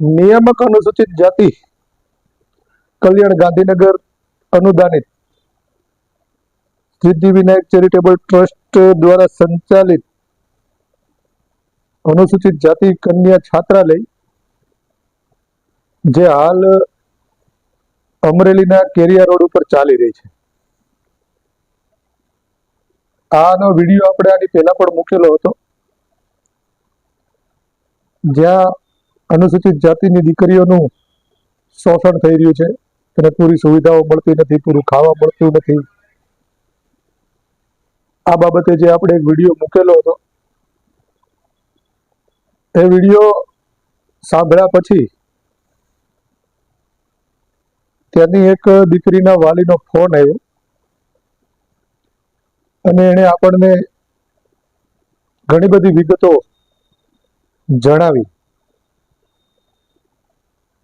નિયામક અનુસૂચિત જાતિ, કલ્યાણ ગાંધીનગર અનુદાનિત, સિદ્ધિવિનાયક ચેરિટેબલ ટ્રસ્ટ દ્વારા સંચાલિત અનુસૂચિત જાતિ કન્યા છાત્રાલય, જે હાલ અમરેલીના કેરિયા રોડ ઉપર ચાલી રહી છે. આનો વીડિયો આપણે આની પહેલા પણ મૂકેલો હતો. જ્યાં અનુસૂચિત જાતિની દીકરીઓનું શોષણ થઈ રહ્યું છે તેને પૂરી સુવિધાઓ મળતી નથી, પૂરું ખાવા મળતું નથી. આ બાબતે જે આપણે એક વીડિયો મૂકેલો હતો, એ વીડિયો સાંભળ્યા પછી ત્યાંની એક દીકરીના વાલીનો ફોન આવ્યો અને એણે આપણને ઘણી બધી વિગતો જણાવી.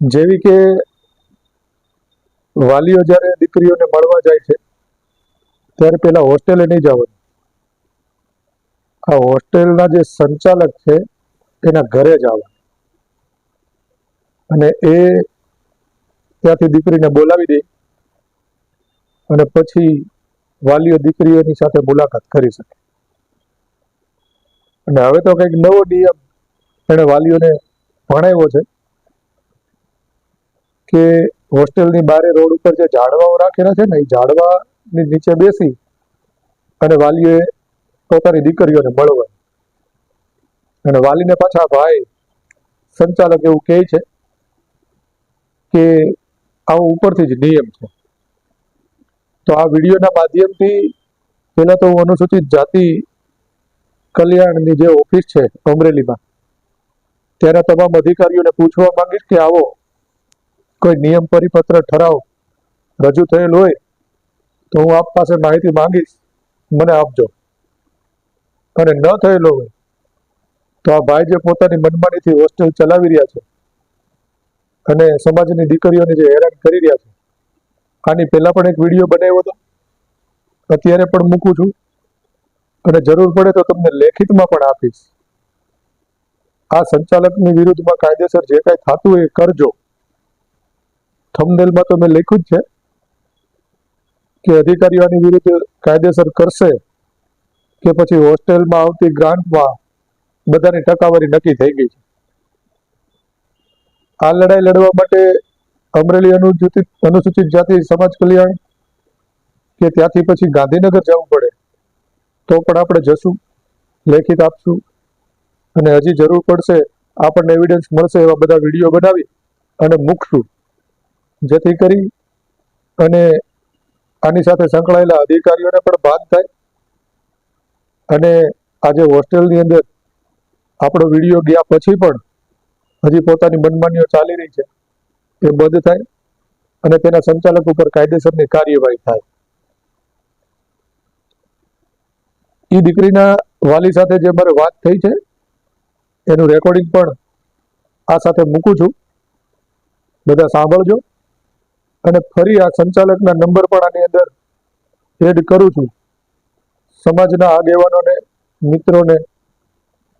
જેવી કે વાલીઓ જ્યારે દીકરીઓને મળવા જાય છે, ત્યારે પેલા હોસ્ટેલે નહીં જવાનું. આ હોસ્ટેલના જે સંચાલક છે, એના ઘરે જ આવવાનું. અને એ ત્યાંથી દીકરીને બોલાવી દે અને પછી વાલીઓ દીકરીઓની સાથે મુલાકાત કરી શકે. અને હવે તો કંઈક નવો નિયમ એણે વાલીઓને ભણાવ્યો છે. કે હોસ્ટેલની બારે રોડ ઉપર જે ઝાડવાઓ રાખેલા છે ને, એ ઝાડવાની નીચે બેસી અને વાલીએ પોતાની દીકરીઓને મળવા. અને વાલીને પાછા ભાઈ, સંચાલક એવું કહે છે કે આવો ઉપરથી જ નિયમ છે. તો આ વિડીયોના માધ્યમથી પહેલાં તો હું અનુસૂચિત જાતિ કલ્યાણની જે ઓફિસ છે અમરેલીમાં ત્યારે તમામ અધિકારીઓને પૂછવા માંગીશ કે આવો કોઈ નિયમ પરિપત્ર ઠરાવ રજૂ થયેલ હોય તો હું આપ પાસે માહિતી માંગીશ. મને આપજો. અને ન થયેલો હોય તો આ ભાઈ જે પોતાની મનમાનીથી હોસ્ટેલ ચલાવી રહ્યા છે અને સમાજની દીકરીઓને જે હેરાન કરી રહ્યા છે. આની પહેલાં પણ એક વીડિયો બનાવ્યો હતો. અત્યારે પણ મૂકું છું. અને જરૂર પડે તો તમને લેખિતમાં પણ આપીશ. આ સંચાલકની વિરુદ્ધમાં કાયદેસર જે કાંઈ થતું હોય એ કરજો. થંબનેલમાં તો મેં લખ્યું જ છે કે અધિકારીઓ આની વિરુદ્ધ કાયદેસર કરશે કે પછી હોસ્ટેલમાં આવતી ગ્રાન્ટમાં બધાની ટકાવારી નક્કી થઈ ગઈ છે. આ લડાઈ લડવા માટે અમરેલી અનુસૂચિત અનુસૂચિત જાતિ સમાજ કલ્યાણ કે ત્યાંથી પછી ગાંધીનગર જવું પડે તો પણ આપણે જશું, લેખિત આપશું અને હજી જરૂર પડશે આપણને એવિડન્સ મળશે એવા બધા વીડિયો બનાવી અને મૂકશું. જેથી કરી અને આની સાથે સંકળાયેલા અધિકારીઓને પણ ભાન થાય અને આજે હોસ્ટેલની અંદર આપણો વીડિયો ગયા પછી પણ હજી પોતાની મનમાનીઓ ચાલી રહી છે એ બંધ થાય અને તેના સંચાલક ઉપર કાયદેસરની કાર્યવાહી થાય. એ દીકરીના વાલી સાથે જે મારે વાત થઈ છે, એનું રેકોર્ડિંગ પણ આ સાથે મૂકું છું. બધા સાંભળજો. અને ફરી આ સંચાલકના નંબર પણ આની અંદર એડ કરું છું. સમાજના આગેવાનોને, મિત્રોને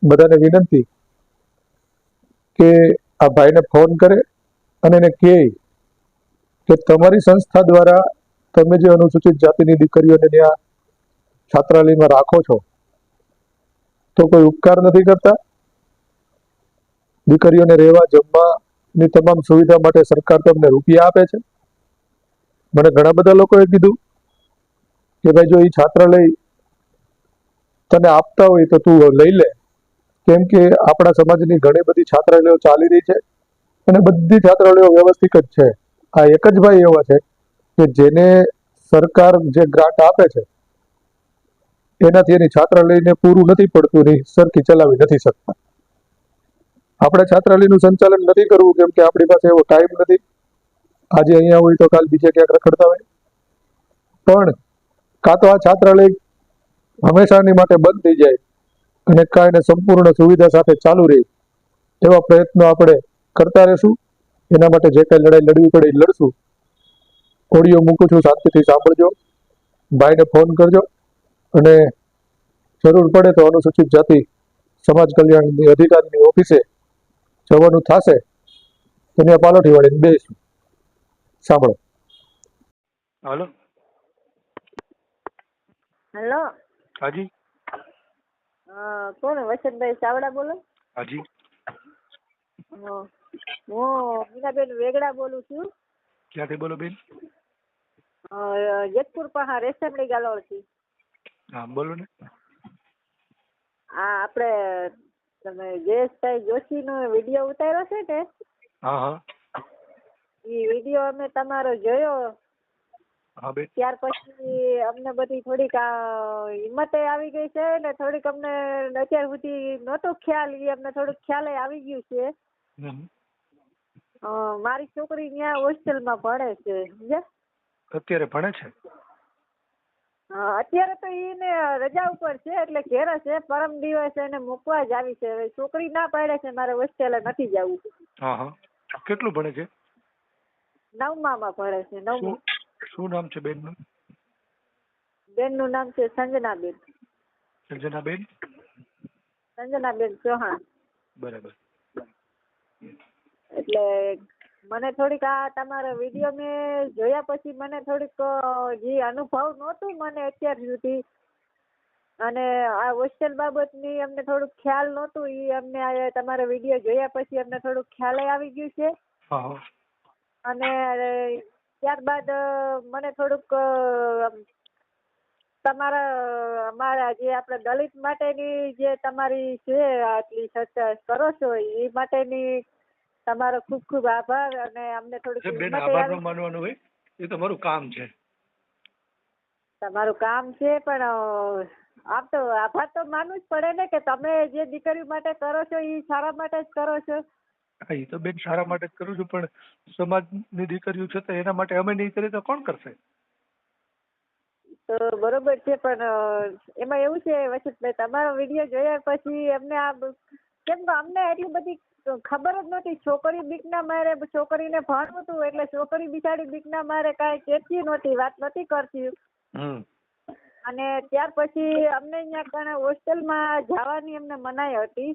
બધાને વિનંતી કે આ ભાઈને ફોન કરે અને એને કહે કે તમારી સંસ્થા દ્વારા તમે જે અનુસૂચિત જાતિની દીકરીઓને ત્યાં છાત્રાલયમાં રાખો છો, તો કોઈ ઉપકાર નથી કરતા? દીકરીઓને રહેવા જમવાની તમામ સુવિધા માટે સરકાર તમને રૂપિયા આપે છે. મને ઘણા બધા લોકોએ કીધું કે ભાઈ જો એ છાત્રાલય તને આપતા હોય તો તું લઈ લે. કેમ કે આપણા સમાજની ઘણી બધી છાત્રાલયો ચાલી રહી છે અને બધી છાત્રાલયો વ્યવસ્થિત જ છે. આ એક જ ભાઈ એવા છે કે જેને સરકાર જે ગ્રાન્ટ આપે છે એનાથી એની છાત્રાલયને પૂરું નથી પડતું ને ઈ સરખી ચલાવી નથી શકતા. આપણે છાત્રાલયનું સંચાલન નથી કરવું કેમ કે આપણી પાસે એવો ટાઈમ નથી. આજે અહીંયા હોય તો કાલ બીજે ક્યાંક રખડતા હોય. પણ કાં તો આ છાત્રાલય હંમેશાની માટે બંધ થઈ જાય અને કાંઈ ને સંપૂર્ણ સુવિધા સાથે ચાલુ રહે એવા પ્રયત્નો આપણે કરતા રહેશું. એના માટે જે કાંઈ લડાઈ લડવી પડે એ લડશું. ઓડિયો મૂકું છું, શાંતિથી સાંભળજો. ભાઈને ફોન કરજો. અને જરૂર પડે તો અનુસૂચિત જાતિ સમાજ કલ્યાણની અધિકારીની ઓફિસે જવાનું થશે. તો ત્યાં પાલોઠી વાળીને બેસીશું. સાંભળો. હલો. હેલો. હાજી. કોણ વસંતભાઈ ચાવડા બોલો. હાજી. હું મીનાબેન વેગડા બોલું છું. ક્યાંથી બોલો બેન? જેતપુર પહા રેશમડી ગાલોળથી. હા બોલો ને. આ આપણે તમે જયેશભાઈ જોશીનો વીડિયો ઉતાર્યો છે ને હા હા. એ વીડિયો અમે તમારો જોયો. હા બેન ત્યાર પછી અમને બધી થોડીક હિંમત આવી ગઈ છે ને થોડીક અમને અત્યાર સુધી નહોતો ખ્યાલ એ અમને થોડુંક ખ્યાલ આવી ગયું છે. મારી છોકરી ત્યાં હોસ્ટેલમાં ભણે છે સમજ્યા? અત્યારે ભણે છે? હા, અત્યારે તો એને રજા ઉપર છે એટલે ઘેર છે પરમ દિવસે એને મૂકવા જ આવી છે. છોકરી ના પાડે છે મારે હોસ્ટેલે નથી જવું. કેટલું ભણે છે? નવમામાં ભણે છે નવમું. શું નામ છે બેનનું? બેનનું નામ છે સંજનાબેન. સંજનાબેન? સંજનાબેન ચૌહાણ. બરાબર. એટલે મને થોડીક આ તમારા વીડિયો મેં જોયા પછી મને થોડીક જે અનુભવ નહોતું મને અત્યાર સુધી. અને આ હોસ્ટેલ બાબતની અમને થોડુંક ખ્યાલ નહોતું એ અમને તમારા વીડિયો જોયા પછી અમને થોડુંક ખ્યાલ આવી ગયું છે. અને ત્યારબાદ મને થોડુંક તમારા અમારા જે આપણે દલિત માટેની જે તમારી છે આટલી ચર્ચા કરો છો એ માટેની તમારો ખૂબ ખૂબ આભાર અને અમને થોડુંક બેન આભાર આવી. માનવાનું હોય એ તમારું કામ છે તમારું કામ છે પણ આમ તો આભાર તો માનવું જ પડે ને કે તમે જે દીકરી માટે કરો છો એ સારા માટે જ કરો છો હા એ તો બેન સારા માટે જ કરું છું પણ સમાજની દીકરીઓ છે તો એના માટે અમે નહીં કરીએ તો કોણ કરશે? તો બરોબર છે પણ એમાં એવું છે વસંતભાઈ તમારો વીડિયો જોયા પછી અમને આ કેમ કે અમને એટલી બધી ખબર જ નહોતી છોકરી બીકના મારે છોકરીને ભણવું હતું એટલે છોકરી બિચારી બીકના મારે કાંઈ કહેતી નહોતી વાત નહોતી કરતી. અને ત્યાર પછી અમને અહીંયા હોસ્ટેલમાં જવાની અમને મનાઈ હતી.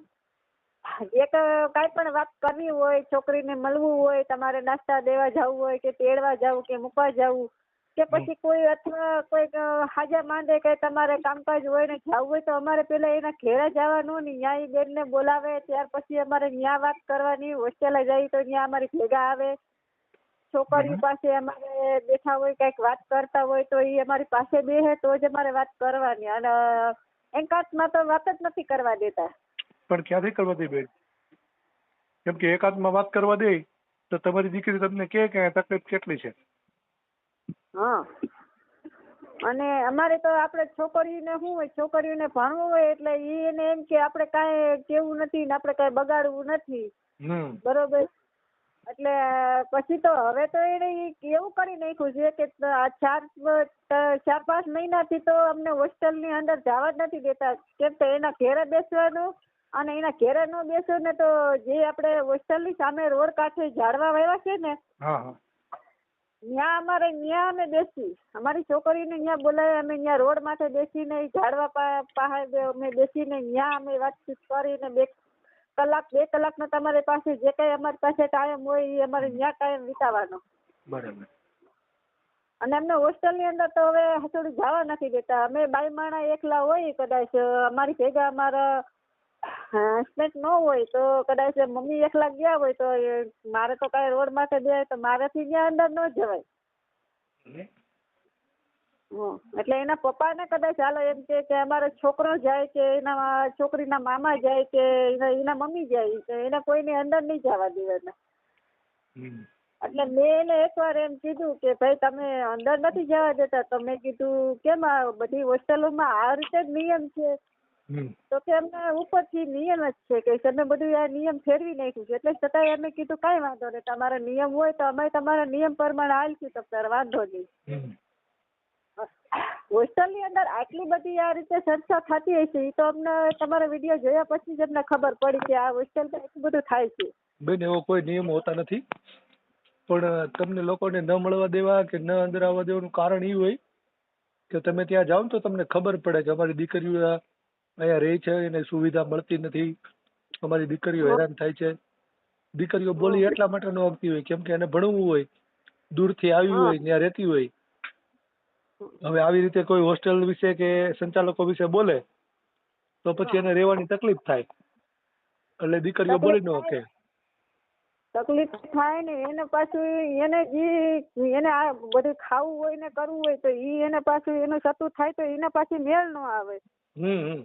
એક કાંઈ પણ વાત કરવી હોય છોકરીને મળવું હોય તમારે નાસ્તા દેવા જવું હોય કે તેડવા જવું કે મૂકવા જવું કે પછી કોઈ અથવા કોઈક હાજા માંડે કે તમારે કામકાજ હોય ને જવું હોય તો અમારે પેલા એના ઘેરા જવાનું ને ન્યાય બેનને બોલાવે ત્યાર પછી અમારે ન્યા વાત કરવાની હોસ્ટેલે જઈ તો ન્યા અમારી ભેગા આવે. છોકરીઓ પાસે અમારે બેઠા હોય કંઈક વાત કરતા હોય તો એ અમારી પાસે બેસે તો જ અમારે વાત કરવાની. અને એકાંતમાં તો વાત જ નથી કરવા દેતા. પણ ક્યાંથી કરવા દે બેન? કેમ કે એકાદમાં વાત કરવા દે તો તમારી દીકરી તમને કહે કે આ તકલીફ કેટલી છે? હા. અને અમારે તો આપણે છોકરીઓને શું હોય છોકરીઓને ભણવું હોય એટલે ઈ એને એમ કે આપણે કાંઈ કેવું નથી ને આપણે કાંઈ બગાડવું નથી. બરોબર? એટલે પછી તો હવે તો એને એવું કરી નાખ્યું છે કે આ ચાર ચાર પાંચ મહિનાથી તો અમને હોસ્ટેલની અંદર જવા જ નથી દેતા. કેમ તો એના ઘેરે બેસવાનું અને એના ઘેરે ન બેસો ને તો જે આપણે હોસ્ટેલની સામે રોડ કાંઠે ઝાડવા વાવ્યા છે ને હા અમારે ત્યાં અમે બેસી. અમારી છોકરીને ત્યાં બોલાવી અમે ત્યાં રોડ માથે બેસીને ઝાડવા પાસે અમે બેસીને ત્યાં અમે વાતચીત કરીને બે કલાક બે કલાકનો તમારી પાસે જે કઈ અમારી પાસે ટાઈમ હોય એ અમારે ત્યાં ટાઈમ વિતાવાનો. બરાબર. અને અમને હોસ્ટેલની અંદર તો હવે થોડું જવા નથી દેતા. અમે બાઈ માણા એકલા હોય કદાચ. અમારી ભેગા અમારા હસબન્ડ ન હોય તો કદાચ મમ્મી એકલા ગયા હોય તો મારે તો કાંઈ રોડ માથે બે તો મારાથી ત્યાં અંદર ન જવાય. એટલે? એના પપ્પાને કદાચ હાલો એમ કે કે અમારો છોકરો જાય કે એના છોકરીના મામા જાય કે એના એના મમ્મી જાય તો એને કોઈને અંદર નહીં જવા દેવાના. એટલે મેં એને એકવાર એમ કીધું કે ભાઈ તમે અંદર નથી જવા દેતા. તો મેં કીધું કેમ આ બધી હોસ્ટેલોમાં આ રીતે જ નિયમ છે? તો કે અમને ઉપરથી નિયમ જ છે કે તમે બધું આ નિયમ ફેરવી નાખ્યું છે. એટલે છતાંય અમે કીધું કાંઈ વાંધો નહીં તમારા નિયમ હોય તો અમે તમારા નિયમ પ્રમાણે હાલશું તો સર વાંધો નહીં. હોસ્ટેલની અંદર આટલી બધી આ રીતે ચર્ચા થતી હશે એ તો અમને તમારા વીડિયો જોયા પછી જ અમને ખબર પડી કે આ હોસ્ટેલમાં એટલું બધું થાય છે. બેન એવો કોઈ નિયમ હોતા નથી. પણ તમને લોકોને ન મળવા દેવા કે ન અંદર આવવા દેવાનું કારણ એ હોય કે તમે ત્યાં જાઓ તો તમને ખબર પડે કે અમારી દીકરીઓ અહીંયા રહે છે એને સુવિધા મળતી નથી. અમારી દીકરીઓ હેરાન થાય છે. દીકરીઓ બોલી એટલા માટે ન આવતી હોય કેમ કે એને ભણવું હોય દૂરથી આવી હોય ત્યાં રહેતી હોય. હવે આવી રીતે કોઈ હોસ્ટેલ વિશે કે સંચાલકો વિશે બોલે તો પછી એને રહેવાની તકલીફ થાય. એટલે દીકરીઓ બોલી ન કે. શકે તકલીફ થાય ને એને પાછું એને જે એને આ બધું ખાવું હોય ને કરવું હોય તો ઈ એને પાછું એનું સતું થાય તો એને પાછી મેળ ન આવે. હમ.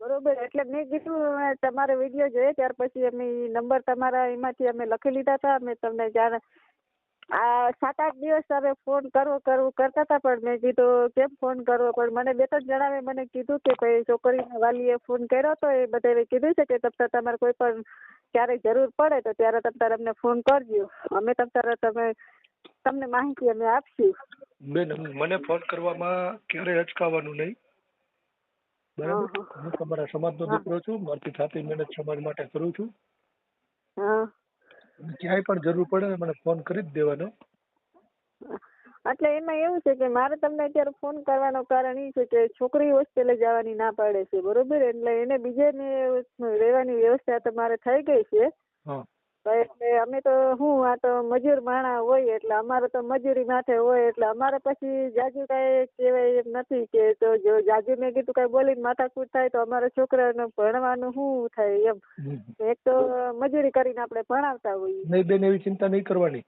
બરોબર, એટલે મેં કીધું તમારો વીડિયો જોયો ત્યાર પછી અમે નંબર તમારા એમાંથી અમે લખી લીધા હતા અમે તમને જાણ આ સાત આઠ દિવસ અમે ફોન કરવો, કરવું કરતા હતા પણ મેં કીધું, કેમ ફોન કરવો? પણ મને બે ત્રણ જણાવે મને કીધું કે ભાઈ, છોકરીના વાલીએ ફોન કર્યો હતો એ બધાએ કીધું છે કે તમ તાર, તમારે કોઈ પણ ક્યારેય જરૂર પડે તો ત્યારે તમ તારે અમને ફોન કરજો. અમે તમ તારે તમે, તમને માહિતી અમે આપશું. મને ફોન કરવામાં ક્યારેય અચકાવાનું નહીં. બરાબર? હું તમારા સમાજનો દીકરો છું મારથી થતી મહેનત સમાજ માટે કરું છું. ક્યાંય પણ જરૂર પડે મને ફોન કરી જ દેવાનો. એટલે એમાં એવું છે કે મારે તમને અત્યારે ફોન કરવાનો કારણ એ છે કે છોકરી હોસ્ટેલે જવાની ના પાડે છે બરોબર? એટલે એને બીજે ને રહેવાની વ્યવસ્થા તો મારે થઈ ગઈ છે. તો એટલે અમે તો હું આ તો મજૂર માણા હોય એટલે અમારે તો મજૂરી માથે હોય એટલે અમારે પછી જાજુ કાંઈ કહેવાય એમ નથી કે તો જો જાજુ મેં કીધું કાંઈ બોલીને માથાકૂટ થાય તો અમારા છોકરાને ભણવાનું શું થાય એમ? એક તો મજૂરી કરીને આપણે ભણાવતા હોઈએ. નહીં બેન એવી ચિંતા નહીં કરવાની.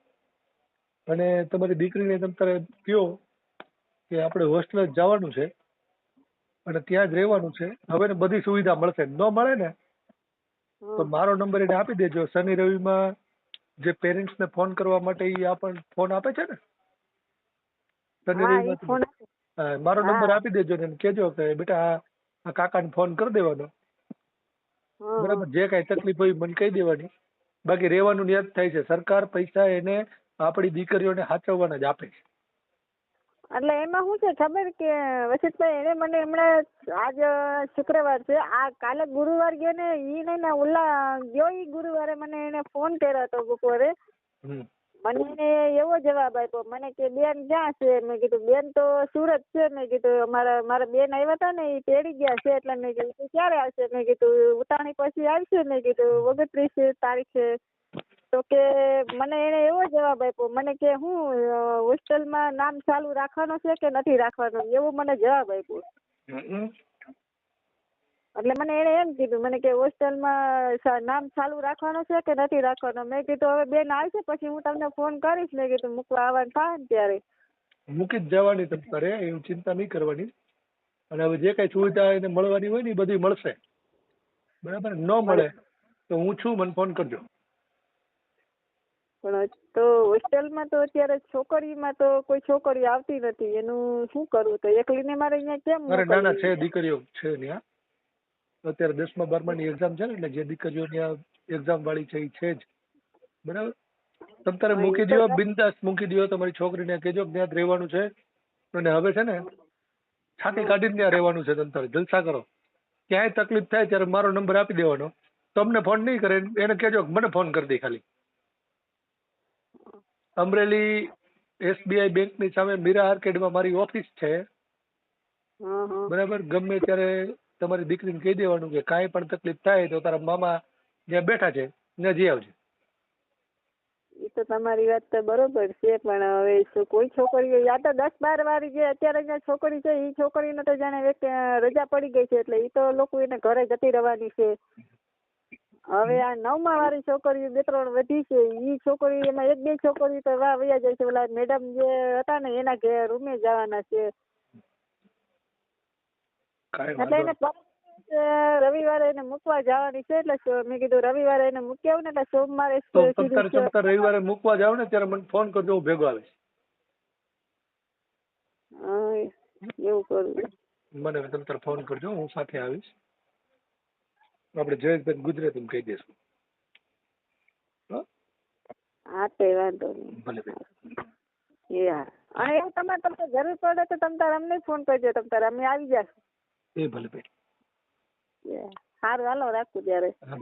અને તમારી દીકરીને તમે તારે કહો કે આપણે હોસ્ટેલ જવાનું છે અને ત્યાં જ રહેવાનું છે. હવે બધી સુવિધા મળશે. ન મળે ને તો. મારો નંબર એને આપી દેજો. શનિ રવિમાં જે પેરેન્ટ્સને ફોન કરવા માટે એ આપણને ફોન આપે છે ને? શનિ રવિમાં મારો નંબર આપી દેજો ને કેજો કે બેટા આ- કાકા કાકાને ફોન કરી દેવાનો. બરાબર? જે કાંઈ તકલીફ હોય મને કહી દેવાની. બાકી રહેવાનું યાદ થાય છે. સરકાર પૈસા એને આપણી દીકરીઓને સાચવવાના જ આપે છે. એટલે એમાં શું છે ખબર કે વસિતભાઈ એને મને હમણાં આજ શુક્રવાર છે આ કાલે ગુરુવાર ગયો ને એ નહીં ને ઓલા ગયો એ ગુરુવારે મને એને ફોન કર્યો હતો બપોરે. મને એને એવો જવાબ આપ્યો મને કે બેન ક્યાં છે? મેં કીધું બેન તો સુરત છે. મેં કીધું અમારા મારા બેન આવ્યા હતા ને એ તેડી ગયા છે. એટલે મેં કીધું ક્યારે આવશે? મેં કીધું ઉતાણી પછી આવશે. મેં કીધું ઓગણત્રીસ તારીખે તો કે મને એને એવો જવાબ આપ્યો મને કે હું હોસ્ટેલમાં નામ ચાલુ રાખવાનું છે કે નથી રાખવાનું? એવો મને જવાબ આપ્યો. એટલે મને એને એમ કીધું મને કે હોસ્ટેલમાં નામ ચાલુ રાખવાનું છે કે નથી રાખવાનું? મેં કીધું હવે બેન આવશે પછી હું તમને ફોન કરીશ. મેં કીધું મૂકવા આવવાનું થાય ને ત્યારે. મૂકી જ જવાની તમારે એવી ચિંતા નહીં કરવાની. અને હવે જે કઈ સુવિધા એને મળવાની હોય ને એ બધી મળશે. બરાબર? ન મળે તો હું છું મને ફોન કરજો. પણ તો હોસ્ટેલમાં તો અત્યારે છોકરીમાં તો કોઈ છોકરી આવતી નથી. એનું શું કરવું? તો એકલીને મારે અહીંયા કેમ અરે ના ના છે દીકરીઓ છે ત્યાં. અત્યારે દસમા બારમાની એક્ઝામ છે ને એટલે જે દીકરીઓ ત્યાં એક્ઝામ વાળી છે એ છે જ. બરાબર? તમ તારે મૂકી દો. બિંદાસ મૂકી દો તમારી છોકરીને કહેજો કે ત્યાં રહેવાનું છે. અને હવે છે ને છાતી કાઢીને ત્યાં રહેવાનું છે તમ તારે જલસા કરો. ક્યાંય તકલીફ થાય ત્યારે મારો નંબર આપી દેવાનો. તમને ફોન નહીં કરે એને કહેજો કે મને ફોન કરી દે ખાલી. અમરેલી એસબીઆઈ બેંકની સામે મીરા આર્કેડમાં મારી ઓફિસ છે. બરાબર? ગમે ત્યારે તમારી દીકરીને કહી દેવાનું કે કાંઈ પણ તકલીફ થાય તો તારા મામા જ્યાં બેઠા છે ત્યાં જઈ આવજે. એ તો તમારી વાત તો બરોબર છે પણ હવે કોઈ છોકરીઓ યા તો દસ બાર વાળી જે અત્યારે અહીંયા છોકરી છે એ છોકરીને તો જાણે રજા પડી ગઈ છે એટલે એ તો લોકો એને ઘરે જતી રહેવાની છે. હવે આ નવમા વાળી છોકરીઓ બે ત્રણ વધી છે એ છોકરી એમાં એક બે છોકરી તો વાહ વૈયા જાય છે. ઓલા મેડમ જે હતા ને એના ઘેર રૂમે જવાના છે. એટલે એને રવિવારે એને મૂકવા જવાની છે. એટલે મેં કીધું રવિવારે એને મૂકી આવું ને એટલે સોમવારે રવિવારે મૂકવા જાવ ને ત્યારે મને ફોન કરજો હું ભેગો આવીશ. એવું કરું. મને તમે તારે ફોન કરજો હું સાથે આવીશ. આપણે જયેશભાઈ ગુજરાતી કહી દઈશું હા? તે વાંધો નહીં. ભલે બેન એ હા. અને એવું તમારે તમને જરૂર પડે તો તમે તારે અમને ફોન કરજો તમે તારે અમે આવી જશું. એ ભલે સારું હાલો રાખું ત્યારે. હા